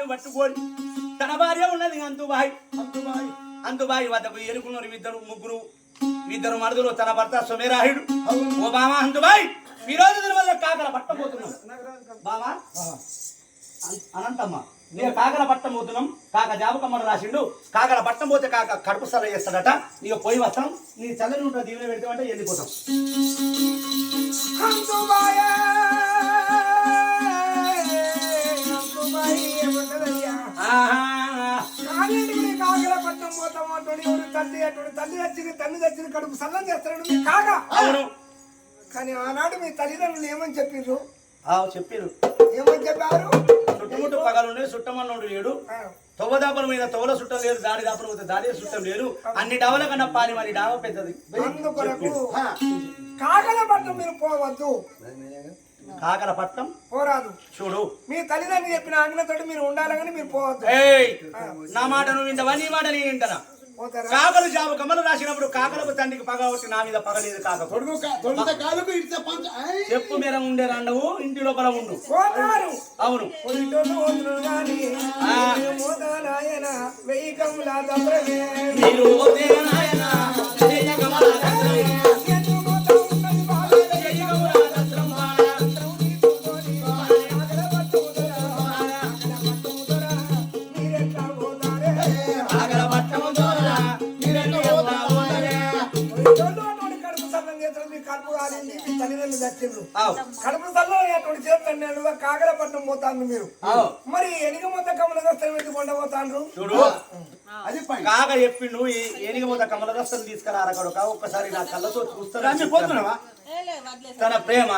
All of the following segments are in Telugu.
తాడు పట్టుకొని తన భార్య ఉన్నది అంతుబాయి. అంతుబాయి అంతుబాయి వద్దకు ఎరుకున్నారు ఇద్దరు ముగ్గురు. ఇద్దరు మరుదులు తన భర్త సుమేరాయుడు. ఓ బామా అంతుబాయి ఈ రోజు దీని వల్ల కాకల పట్టబోతున్నాం. బామా అనంతమ్మ నేను కాకల పట్టం పోతున్నాం. కాక జాబకమ్మడు రాసిండు. కాకల పట్టం పోతే కాక కడుపు సర చేస్తాడట. నీకు పోయి వస్తాం. నీ చల్లని ఉంటుంది దీవెన పెడతామంటే వెళ్ళిపోతాం ఎవరు తల్లి అంటాడు తల్లి వచ్చింది తల్లి వచ్చింది కడుపు సల్లం చేస్తాడు మీ కాగ అవును. కానీ ఆనాడు మీ తల్లిదండ్రులు ఏమని చెప్పిండ్రు ఆ, చెప్పారు ఏమని చెప్పారు? చుట్టుముట్టు పగలుండే చుట్టమన్నోడు లేడు ఆ, తొవ్వదాపల మీద తొవల చుట్టం లేదు దాడి దాపల మీద దాడి చుట్టం లేదు. అన్ని డవల కన్నా పాని మరి డావ పెద్దది. అందుకొరకు కాగల పట్నం మీరు పోవద్దు. కాకల పట్టం పోరాదు. చూడు. మీ తల్లిదండ్రులు చెప్పిన ఆజ్ఞతోటి మీరు ఉండాలని మీరు పోవద్దు. నా మాట నువ్వు వింటవా నీ మాట నీ వింటనా? పోతారా కాకలు జాబు కమ్మలు రాసినప్పుడు కాకలకు తండ్రికి పగ వచ్చి నా మీద పగలేదు కాక కాలుకు ఐ! చెప్పు మీద ఉండే రండవు ఇంటి లోపల ఉండు. అవును. మీరు కడుపు కాలింది మీ తల్లిదండ్రులు కడుపు చేతులు పట్టణం పోతాను మీరు. మరి ఎనిగ మొత్తం కమల దస్తరం ఎందుకు కొండపోతాండ్రు? చూడు. అది పై కాక చెప్పిండు ఈ ఏనిగమూత కమల దస్తలు తీసుకురారా కొడుక? ఒక్కసారి నా కళ్ళతో చూస్తాను తన ప్రేమ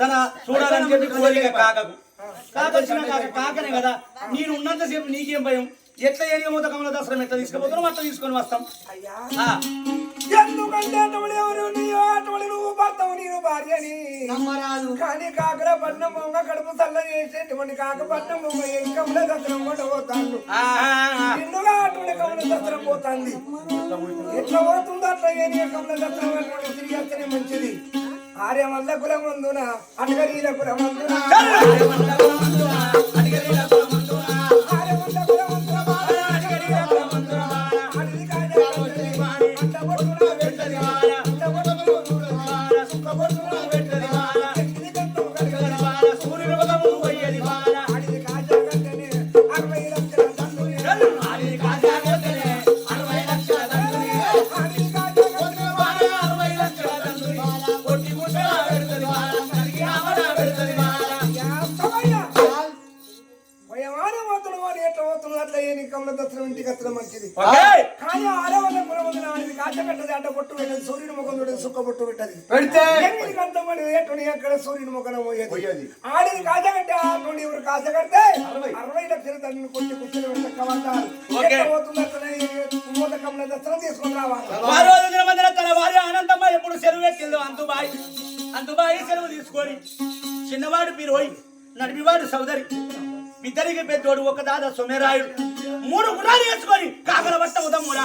తన చూడాలని చెప్పి కోరిక కాకకు కాక వచ్చిన కాక కాకనే కదా. నేను ఉన్నంతసేపు నీకేం భయం? ఎట్లా ఏనిగమూత కమల దసరం ఎట్లా తీసుకుపోతున్నాం అట్లా తీసుకొని వస్తాం. అయ్యా. ఆ, ఎందుకంటే అటువంటి ఎవరు నీయో అటువంటి నువ్వు భర్తవు నేను భార్యని. నమ్మరాదు. కానీ కాకర పట్నం బొమ్మ కడుపు చల్ల చేసేటువంటి కాక పట్నం బొమ్మ ఎంకముల దసరం పోతాను ఆ, ఆ, ఆ. నిన్నుగా అటువంటి కమల దసరం పోతాంది? ఎట్లా పోతుందో అట్లా ఏని కమల దసరం అటువంటి తిరిగి వస్తేనే మంచిది. ఆర్య వల్ల కులమందున అటగరీల కులమందున. ఆర్య సూర్యుని ముఖం పోయేది పోయేది. ఆడిది కాచ కట్టే అటువంటి ఎవరు కాచ కడితే అరవై దండను కొట్టి కుర్చీలు తీసుకొని రావాలి. ఆ రోజు దినమందిన తన భార్య ఆనందమ్మ ఎప్పుడు సెలవు పెట్టిందో అంతుబాయి. అంతుబాయి సెలవు తీసుకొని చిన్నవాడు పిరోయి నడిపివాడు సోదరి. ఇద్దరికి పెద్దోడు ఒక దాదా సుమేరాయుడు. మూడు గుర్రాలు వేసుకొని కాకల బట్ట ఉదమ్ముడా.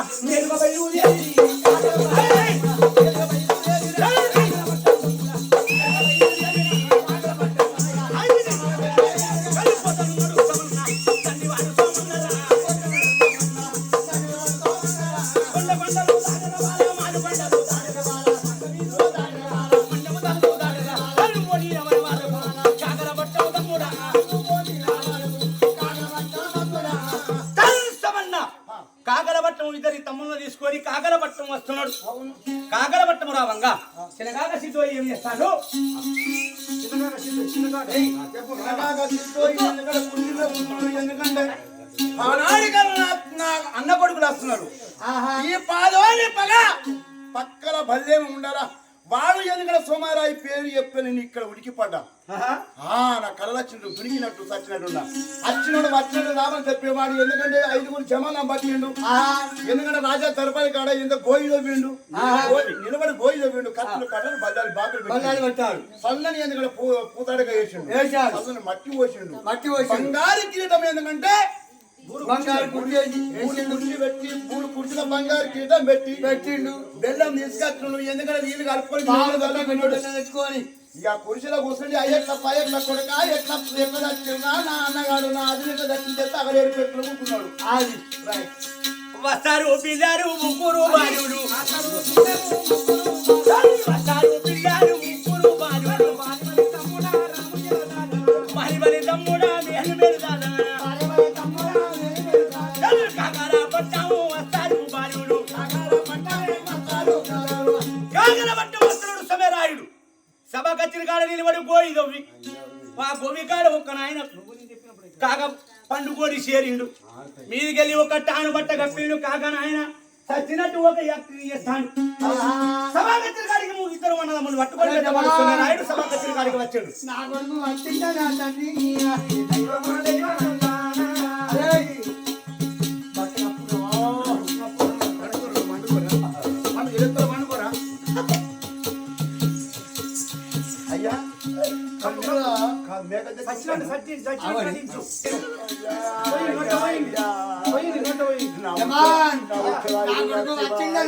నా అన్న కొడుకులు వస్తున్నారు ఈ పాదోని పగ పక్కల భల్లేమి ఉండాలా వాడు ఎందుకంటే సోమారాయి పేరు చెప్పి నేను ఇక్కడ ఉడికిపడ్డా? నా కళ్ళొచ్చిండు గురిగినట్టు చచ్చినట్టున్నా వచ్చినోడు వచ్చినట్టు రామని చెప్పేవాడు ఎందుకంటే ఐదుగురు జమానా పట్టిండు. ఎందుకంటే రాజా తరపతి కాడ ఎంత గోయి- నిలబడి గోయిలో వీండు కత్తులు కట్టలు బల్లాలు బాకులు పెట్టాడు. సల్లని ఎందుకంటే పూతాడుగా వేసిండు. అసలు మట్టి పోసిండు. మట్టి. బంగారు కిరీటం ఎందుకంటే బంగారు కుర్చీ మూడు కుర్చీ పెట్టి మూడు కుర్చీల బంగారు కిరీటం పెట్టి పెట్టిండు. బెల్లం తీసుకొచ్చిండు. ఎందుకంటే నీళ్ళు కలుపుకొని తెచ్చుకొని. ఇక పురుషుల కూర్చుండి అయ్యట్ల పయ్యట్ల కొడుక ఎట్లా ఎట్లా నా అన్నగాడు నా అది ఎట్లా దచ్చింది అగలేడు పెట్టుకుని కూర్చున్నాడు. అది. వస్తారు పిల్లలు ముగ్గురు బాలుడు వస్తారు సభ కచ్చిన కాడ నిలబడి గోయి దొవ్వి. మా గోవి కాడ ఒక్క నాయన కాక పండు కోడి చేరిండు. మీదికెళ్ళి ఒక టాను బట్ట కప్పిండు కాక నాయన. చచ్చినట్టు ఒక యాక్టింగ్ సభా కచ్చిన కాడికి నువ్వు ఇద్దరు అన్నదమ్ములు పట్టుకొని పెద్దవాడు సమరాయుడు సభా కచ్చిన కాడికి వచ్చాడు కా- మేక దగ్గర జమాన్. నా కొడుకు వచ్చిందా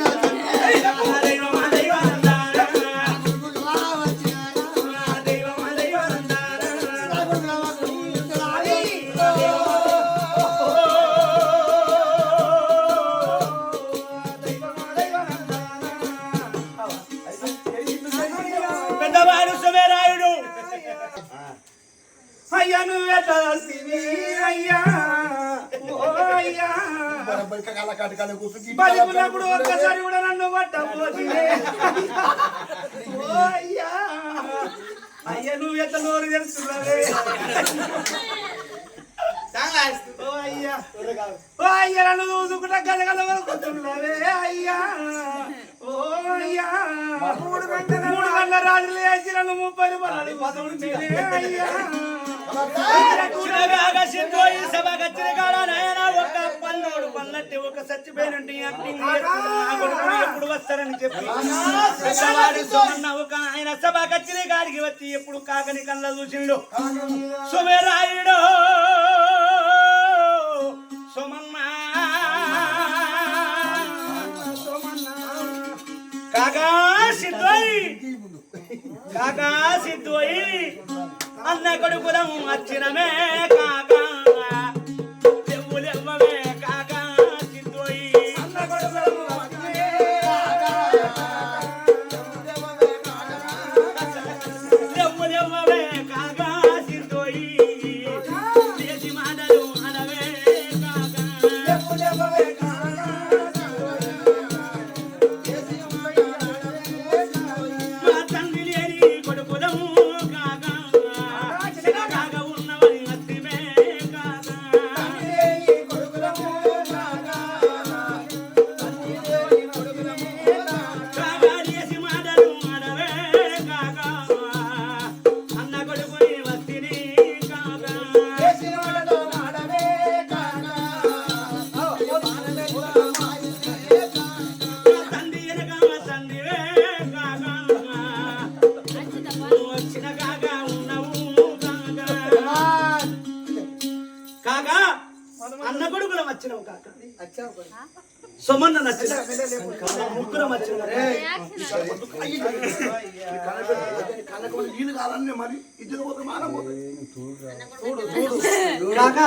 కాళ్ళ కూర్చుని ఒక్కసారి కూడా నన్ను పట్టపోతే ఓ అయ్యా. నువ్వు నోరు తెలుస్తున్నావే అయ్యా. ఓ అయ్యా నన్ను చూసుకుంటా గలగల వరకుతున్నావే అయ్యా. ఓ అయ్యా. మూడు గంటల మూడు గంటల రాజులు వేసి నన్ను ముప్పై రూపాయలు అయ్యా. కాడ పన్నోడు పన్నట్టి ఒక చచ్చిపోయినట్టు యాక్టింగ్ చేస్తున్నా. నా కొడుకులు ఎప్పుడు వస్తారని చెప్పి. ఒక ఆయన సభ గచ్చిన కాడికి వచ్చి ఎప్పుడు కాకని కళ్ళ చూసిండు. సుమేరాయుడు! సుమన్న! కాకా సిద్ధోయి! కాకా సిద్ధోయి! అన్న కొడుకులం వచ్చినమే కాకా! అన్న కొడుకులం వచ్చినావు కాక సొమన్న నచ్చిన. ముగ్గురం వచ్చిన కాక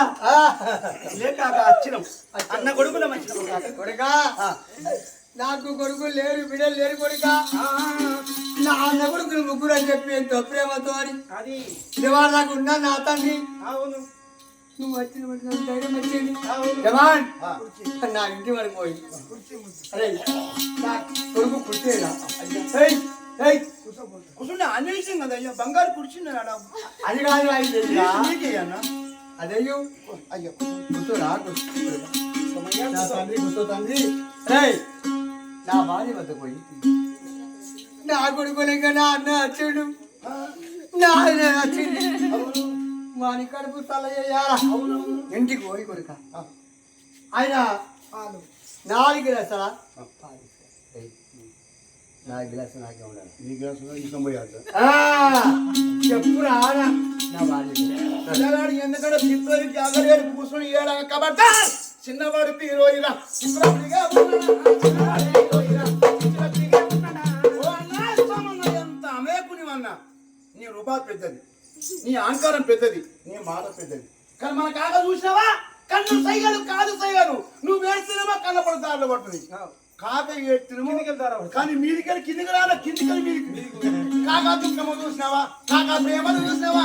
లే కాక వచ్చినాం అన్న కొడుకులం వచ్చినాం కాక కొడుకా నాకు కొడుకు లేరు బిడ్డలు లేరు కొడుకా. నా అన్న కొడుకులు ముగ్గురు అని చెప్పి ఎంతో ప్రేమతో అని. అది. నాకు ఉన్నా నా తండ్రి. అవును. నువ్వు వచ్చిన బట్టి నాకు ధైర్యం వచ్చింది. జవాన్ నా ఇంటి వరకు పోయి. అరే నా కొడుకు ఏయ్, కూర్చుంటే అన్ని విషయం కదా. అయ్యా బంగారు కూర్చున్నా అది కాదు అన్న? అదయ్యో. అయ్యో. కూర్చోరా కూర్చో. నా తండ్రి కూర్చో తండ్రి. ఏయ్, నా భార్య వద్ద పోయి. నా కొడుకులేక నా అన్న వచ్చాడు నా అన్న వచ్చింది వాని కడుపు తల చేయాలా ఇంటికి పోయి కొడుక. ఆయన నాలుగు గిలాసలా నాలుగు గిలాసు నాకే ఉండాలి. నీ గ్లాసు ఇంకా పోయాడు చెప్పురా నా భార్య పిల్లగాడు ఎందుకంటే పిల్లలు జాగరేడు కూర్చొని ఏడా కాబట్టి చిన్నవాడు హీరోయినా చిన్నవాడిగా ఉన్నాడా? చిన్నవాడు హీరోయినా. చిన్నవాడిగా ఉన్నాడా? ఓ అన్నా, సోమన్న ఎంత అమేకుని అన్న నీ రూపాయి పెద్దది. నీ అహంకారం పెద్దది నీ మాట పెద్దది కానీ మన కాక చూసినావా కన్ను సైగలు కాదు సైగలు నువ్వు వేస్తేనేమో కళ్ళ పడి దారిలో పడుతుంది కాక ఏడ్చినేమో కానీ మీదికెళ్ళి కిందికి రాలే కిందికెళ్ళి మీదికి కాకా దుఃఖము చూసినావా కాకా ప్రేమను చూసినావా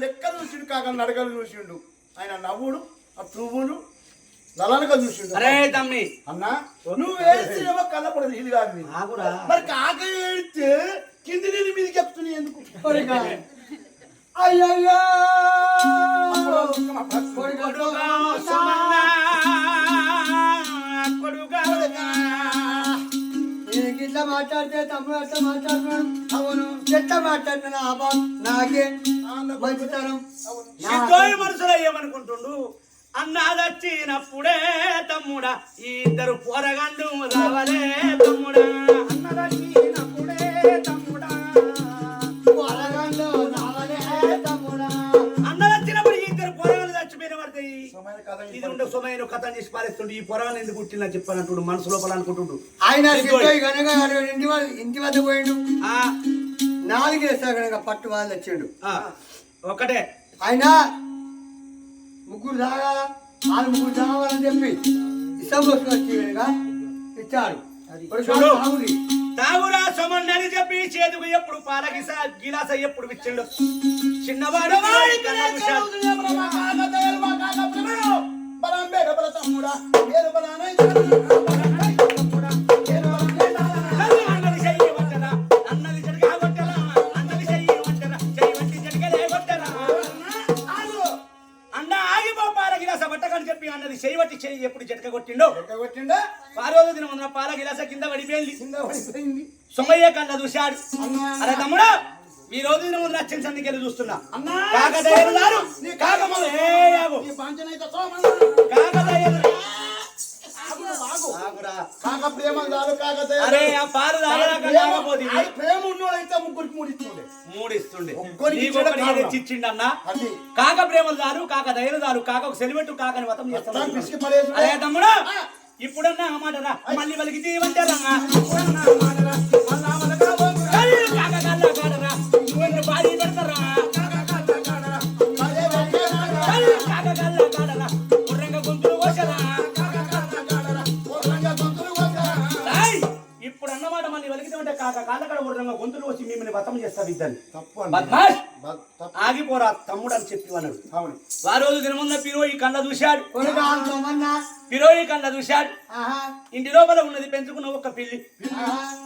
లెక్క చూసిండు కాక నడకలు చూసిండు ఆయన నవ్వుడు ఆ పువ్వులు లలనగా చూసిండు. అరే తమ్మి. అన్నా నువ్వు వేస్తేనేమో కళ్ళపడదు నీళ్ళు కాదు. ఆగురా మరి కాక ఏడితే కింది నీళ్ళు మీదకి చెప్తున్నాయి ఎందుకు? అయ్యయ్యో. ఇట్లా మాట్లాడితే తమ్ముడు అట్లా మాట్లాడుతున్నాడు? అవును. ఎట్లా మాట్లాడుతున్నా ఆపా నాకే. మంచితనం. మనసులో ఏమనుకుంటుండు? అన్నదచ్చినప్పుడే తమ్ముడా ఈ ఇద్దరు పోరగండు రావలే తమ్ముడా. అన్నదచ్చినప్పుడే తమ్ముడా రావాలే తమ్ముడా. అన్నదచ్చినప్పుడు ఈ ఇద్దరు పోరగాళ్ళు చచ్చిపోయిన పడతాయి సమయ కథ ఇది ఉండే కథ చేసి పారేస్తుండు. ఈ పొరగాలు ఎందుకు పుట్టినా చెప్పానంటుడు మనసు లోపల అనుకుంటుండు. ఆయన ఇంటి వద్ద ఇంటి వద్ద పోయిండు. ఆ, నాలుగు వేస్తా కనుక పట్టు వాళ్ళు వచ్చిండు ఆ, ఒకటే. ఆయన ముగ్గురు దాగా వాళ్ళు ముగ్గురు తాగాలని చెప్పి ఇష్టం వచ్చి ఇచ్చాడు. తాగురి. సొమన్నని చెప్పి చేతుకు ఎప్పుడు పాలకిస గిలాస ఎప్పుడు విచ్చిండు చిన్నవాడు విషయాలు. తల్లి వట్టి చెయ్యి ఎప్పుడు జటక కొట్టిండో? ఆ రోజు దిన ముందర పాల గిలాస కింద పడిపోయింది. సొమ్మయ్య కళ్ళ చూశాడు అరే తమ్ముడా ఈ రోజు ముందర అచ్చిన సందికెళ్ళి చూస్తున్నా. కాకదయ్యలు గారు కాకమ్మ ఏ. కాకదయ్యలు కాక ప్రేమ కాదు కాక. అరే ఆ పాలు. అది ప్రేమ ఉన్నోడైతే ముగ్గురికి ఇచ్చాడు ప్రేమలు దారు కాక దయలు దారు కాక ఒక కాకని వతం చేస్తాను. అరే తమ్ముడు. ఇప్పుడన్నా మాట రా మళ్ళీ వాళ్ళకి జీవంటారా భారీ కాళ్ళకడ గొంతులు వచ్చి మిమ్మల్ని వతం చేస్తారు ఇద్దరిని. తప్పు అండి. బద్మాష్! బ- తప్పు. ఆగిపోరా తమ్ముడు అని చెప్పి అన్నాడు ఆ రోజు దినమున్న పిరోయి కళ్ళ చూశాడు. పిరోయి కళ్ళ చూశాడు. ఇంటి లోపల ఉన్నది పెంచుకున్న ఒక పిల్లి.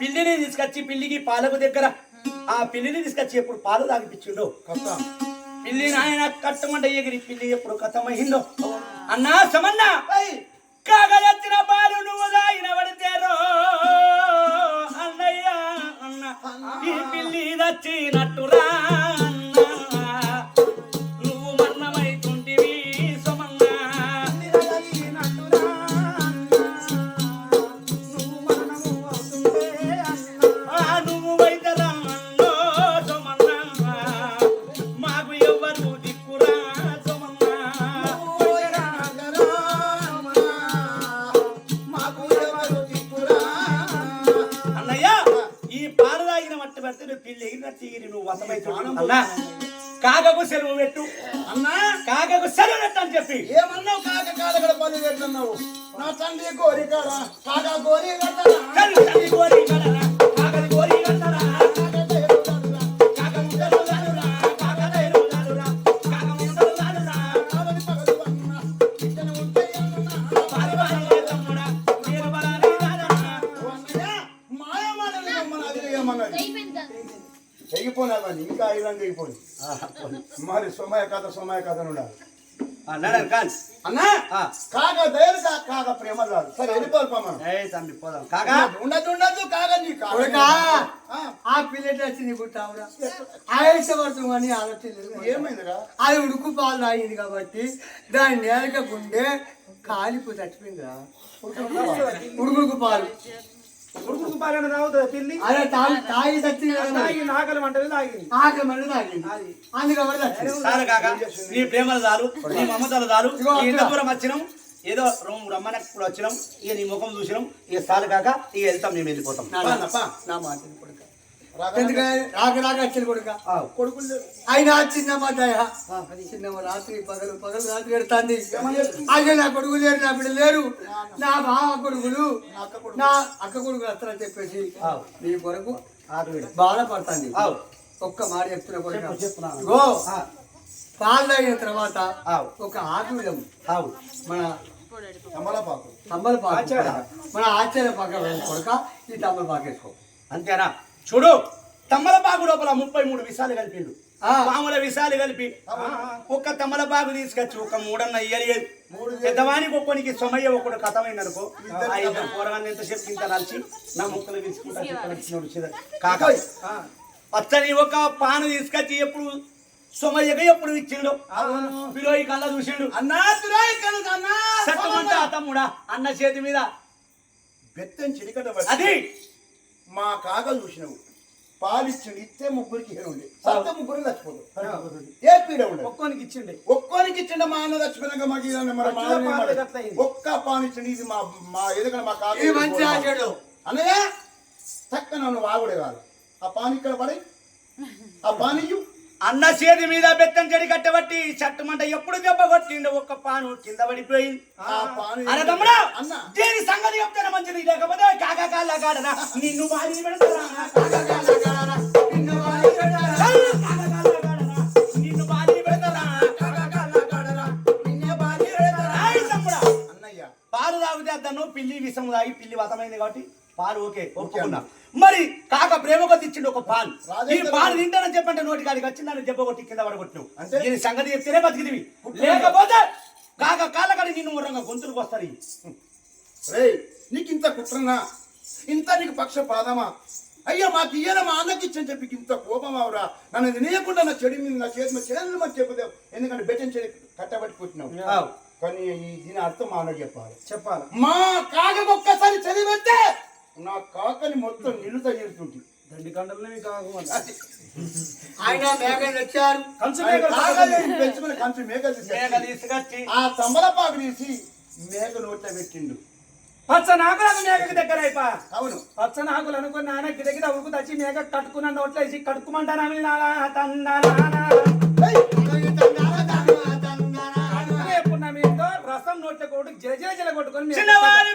పిల్లిని తీసుకొచ్చి పిల్లికి పాలకు దగ్గర. ఆ పిల్లిని తీసుకొచ్చి ఎప్పుడు పాలు తాగిపించిండో పిల్లి నాయన కట్టమంట ఎగిరి పిల్లి ఎప్పుడు కథమయ్యిందో అన్నా సమన్నా! ఈ పిల్లి దచ్చినట్టురా అన్నా కాకకు సెలవు పెట్టు. అన్నా? కాకకు సెలవు పెట్టు అని చెప్పి. ఏమన్నావు? కాక కాలగడ పని పెట్టన్నావు నా తండ్రి కోరి కాడా కాక కోరి కోరి మరి సోమయ కథ సోమయ కథ ఉండాలి. అన్నా కాక దయలు కాక ప్రేమ సరే తమ్మి పోదాం. కాకా ఉండదు ఉండదు కాక నీ కాక కొడుకా ఆ, పిల్లటి వచ్చి ఆయుషపడుతుంది అని ఆలోచన ఏమైందిరా? అది ఉడుకు పాలు తాగింది కాబట్టి దాని నేలక గుండె కాలిపోయి చచ్చిపోయిందిరా ఉడుకుడుకు పాలు. ఉడుకుడుకు పాలన తాగుతుంది పిల్లి? అదే తాగి తాగి చచ్చింది తాగి మంటలు తాగింది. ఆకలి తాగింది. అందుకే ఎవరు చచ్చింది? చాలు కాక నీ ప్రేమలు చాలు నీ మమతలు చాలు. దూరం వచ్చినాం ఏదో రూమ్ రమ్మనప్పుడు వచ్చినాం ఇక నీ ముఖం చూసినాం ఇక చాలు కాక ఇక వెళ్తాం మేము వెళ్ళిపోతాం. నా మాట విను కొడుక రాగా ఎందుకంటే రాక రాక వచ్చింది కొడుక. కొడుకులు. అయినా చిన్నమ్మ దయ. చిన్నమ్మ రాత్రి పగలు పగలు రాత్రి పెడుతుంది. అయ్యో నా కొడుకు లేరు నా బిడ్డ లేరు. నా బావ కొడుకులు. నా అక్క కొడుకులు వస్తారని చెప్పేసి నీ కొరకు బాధపడుతుంది. ఒక్క మాట చెప్తున్నా కొడుక. పాలు తాగిన తర్వాత. ఒక ఆవు మన తమలపాకు తమ్మలపాకు మన ఆచార్య పక్క కొడుక ఈ తమ్మలపాకు వేసుకో. అంతేనా? చూడు. తమ్మలపాకు లోపల ముప్పై మూడు విషాలు కలిపిండు ఆ. పాముల విషాలు కలిపి ఒక్క తమ్మలపాకు తీసుకొచ్చి ఒక మూడన్న ఇయ్యలేదు. పెద్దవానికి ఒక్కనికి సొమయ్య ఒకడు కథమైంది అనుకో ఇద్దరు పోరగాన్ని ఎంతసేపు ఇంత నలిచి నా ముక్కలు తీసుకుంటా కాక. పచ్చని ఒక పాను తీసుకొచ్చి ఎప్పుడు సొమయ్యగా ఎప్పుడు ఇచ్చిండు? పిలోయి కళ్ళ చూసిండు. అన్నా తమ్ముడా అన్న చేతి మీద. బెత్తం చిరికట అది మా కాక చూసినావు. పాలిచ్చిండు ఇస్తే ముగ్గురికి ఉండే సత్త ముగ్గురు చచ్చిపోతాడు ఏ పీడ ఉండదు. ఒక్కోనికి ఇచ్చిండే. ఒక్కోనికి ఇచ్చిండ మా అన్న చచ్చిపోయినాక మాకు? ఒక్క పాలు ఇచ్చిండు ఇది మా మా ఎదుగున మా కాక ఈ మంచి ఆచాడు అన్నయ్య చక్క నన్ను వాగుడే కాదు. ఆ పాని ఇక్కడ పడి ఆ పానీయు అన్న చేతి మీద బెత్తం చెడి కట్టబట్టి చట్టమంట ఎప్పుడు దెబ్బ కొట్టిండు? ఒక్క పాను కింద పడిపోయింది. అరే తమ్ముడా దీని సంగతి చెప్తేనే మంచిది? లేకపోతే కాకా కాళ్ళ కాడరా నిన్ను బాధి పెడతారా నిన్ను బాధి పెడతారా పాలు తాగితే అతను పిల్లి విషం తాగి పిల్లి వతమైంది కాబట్టి పాలు ఓకే ఒప్పుకున్నా మరి కాక ప్రేమ కొద్ది ఇచ్చిండు ఒక పాలు. ఈ పాలు తింటానని చెప్పంటే నోటి కాడికి వచ్చి నన్ను దెబ్బ కొట్టి కింద పడగొట్టినావు. అంతే? దీని సంగతి చెప్తేనే బతికిదివి లేకపోతే కాక కాళ్ళ కాడి నిన్ను మురంగా గొంతులకు వస్తారు నీకు ఇంత కుట్రనా? ఇంత నీకు పక్షపాదమా అయ్యా మాకు ఇయ్యన మా అన్నకి ఇచ్చని చెప్పి ఇంత కోపం అవరా నన్ను తినేయకుండా నా చెడి మీద నా చేతి మీద చేతులు మరి చెప్పదే ఎందుకంటే బెట్టని చెడి కట్టబట్టి పుట్టినావు ఆవ్. కానీ ఈ దీని అర్థం మా అన్నకి చెప్పాలి. చెప్పాలి. మా కాకకు ఒక్కసారి చదివితే నా కాకని మొత్తం నిలుత చేరుతుంది దండి కండలనే మీకు ఆగమని. ఆయన వచ్చారు కంచు మేకలు పెంచుకుని కంచు మేకలు తీసుకొచ్చి ఆ తమలపాకు తీసి మేక నోట్లో పెట్టిండు. పచ్చ నాకులకు మేకకి దగ్గర అయిపో అవును. పచ్చ నాకులు అనుకుని నాన్న గిద గిద ఉరుకు తెచ్చి మేక కట్టుకున్న నోట్లో వేసి కట్టుకుమంటానా రసం నోట్లో కొట్టు జల జల జల కొట్టుకొని చిన్నవారి